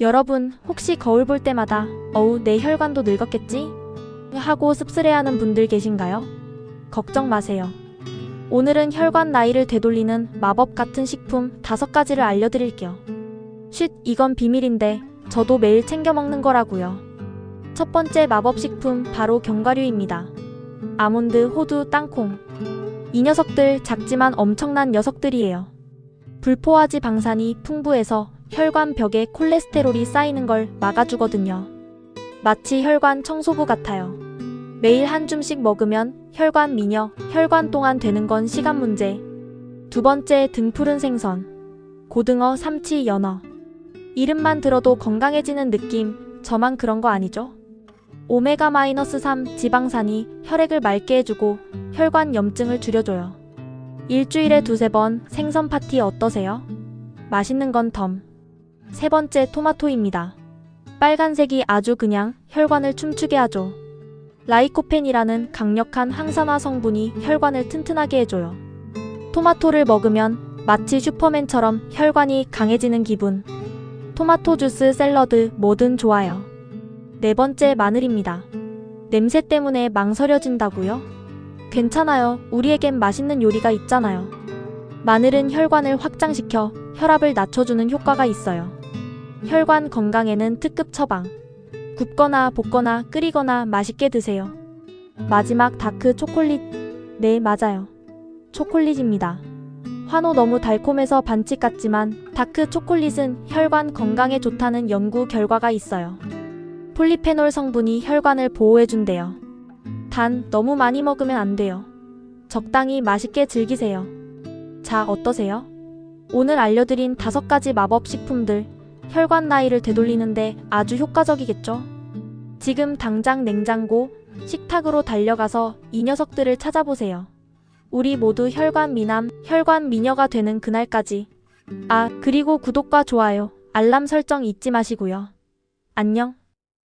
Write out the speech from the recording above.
여러분, 혹시 거울 볼 때마다 어우, 내 혈관도 늙었겠지? 하고 씁쓸해하는 분들 계신가요? 걱정 마세요. 오늘은 혈관 나이를 되돌리는 마법 같은 식품 다섯 가지를 알려드릴게요. 쉿, 이건 비밀인데 저도 매일 챙겨 먹는 거라고요. 첫 번째 마법 식품 바로 견과류입니다. 아몬드, 호두, 땅콩. 이 녀석들 작지만 엄청난 녀석들이에요. 불포화지 방산이 풍부해서 혈관 벽에 콜레스테롤이 쌓이는 걸 막아주거든요. 마치 혈관 청소부 같아요. 매일 한 줌씩 먹으면 혈관 미녀, 혈관 동안 되는 건 시간 문제. 두 번째 등푸른 생선. 고등어, 삼치, 연어. 이름만 들어도 건강해지는 느낌, 저만 그런 거 아니죠? 오메가-3 지방산이 혈액을 맑게 해주고 혈관 염증을 줄여줘요. 일주일에 두세 번 생선 파티 어떠세요? 맛있는 건 덤. 세 번째 토마토입니다. 빨간색이 아주 그냥 혈관을 춤추게 하죠. 라이코펜이라는 강력한 항산화 성분이 혈관을 튼튼하게 해줘요. 토마토를 먹으면 마치 슈퍼맨처럼 혈관이 강해지는 기분. 토마토 주스, 샐러드, 뭐든 좋아요. 네 번째 마늘입니다. 냄새 때문에 망설여진다고요? 괜찮아요. 우리에겐 맛있는 요리가 있잖아요. 마늘은 혈관을 확장시켜 혈압을 낮춰주는 효과가 있어요. 혈관 건강에는 특급 처방. 굽거나 볶거나 끓이거나 맛있게 드세요. 마지막 다크 초콜릿. 네, 맞아요. 초콜릿입니다. 환호 너무 달콤해서 반칙 같지만 다크 초콜릿은 혈관 건강에 좋다는 연구 결과가 있어요. 폴리페놀 성분이 혈관을 보호해준대요. 단, 너무 많이 먹으면 안 돼요. 적당히 맛있게 즐기세요. 자, 어떠세요? 오늘 알려드린 다섯 가지 마법 식품들, 혈관 나이를 되돌리는데 아주 효과적이겠죠? 지금 당장 냉장고, 식탁으로 달려가서 이 녀석들을 찾아보세요. 우리 모두 혈관 미남, 혈관 미녀가 되는 그날까지. 아, 그리고 구독과 좋아요, 알람 설정 잊지 마시고요. 안녕.